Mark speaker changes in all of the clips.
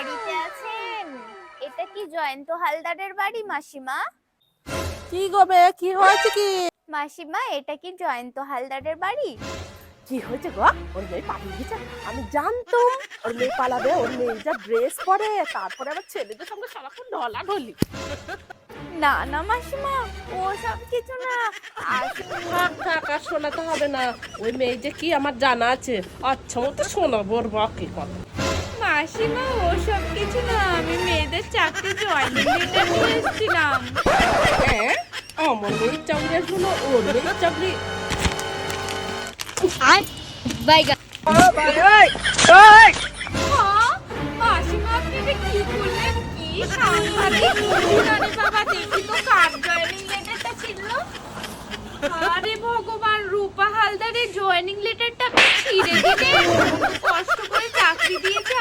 Speaker 1: বাড়িতে আছেন? এটা কি জয়ন্ত হালদারের বাড়ি মাসিমা?
Speaker 2: কি গো বে কি হয়েছে কি?
Speaker 1: মাসিমা এটা কি জয়ন্ত হালদারের বাড়ি?
Speaker 2: কি হয়েছে গো? ওর মেয়ে পালিয়ে গেছে আমি জানতাম। ওর মেয়ে পালাবে ওর মেয়ে যা ড্রেস পরে তারপরে আবার ছেলেদের সঙ্গে সারাক্ষণ ঢলা ঢলি।
Speaker 1: না না মাসিমা ও সব কিছু না। আসলে
Speaker 2: থাক থাক আর শোনাতে হবে না। ওই মেয়ে যে কি আমার জানা আছে? আচ্ছা ও মতো শোনাবো ওর বাকি কথা।
Speaker 1: মাসিমা ও সব কিছু না আমি মেয়েদের চাকরি জয়েনিং লেটার নিয়ে এসেছিলাম।
Speaker 2: হ্যাঁ আমার মেয়ের চাকরি। আসলো না ওর মেয়ের চাকরি
Speaker 1: বাইগা
Speaker 2: এই, এই,
Speaker 1: হ্যাঁ, মাসিমা আপনি কি করলেন কি সাংঘাতিক বাবা দেখি তো কার জয়েনিং লেটারটা ছিল।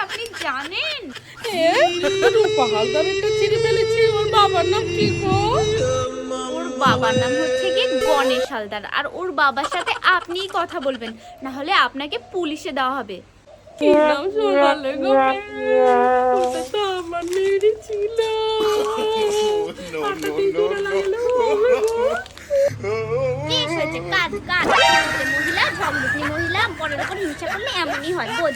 Speaker 1: আপনি জানেন?
Speaker 2: ফেলেছি। ওর বাবার নাম কি গো?
Speaker 1: ওর বাবার নাম হচ্ছে কি গণেশ হালদার। আর ওর বাবার সাথে আপনিই কথা বলবেন। না হলে আপনাকে পুলিশে দেওয়া হবে।
Speaker 2: কি নাম শোনালে গো? ওটা তো আমার মেয়েরই ছিল।
Speaker 1: কাজ কাজ। মহিলা ঝগড়ুকনি মহিলা পরের উপর হিংসা করলে এমনই হয়। বোঝ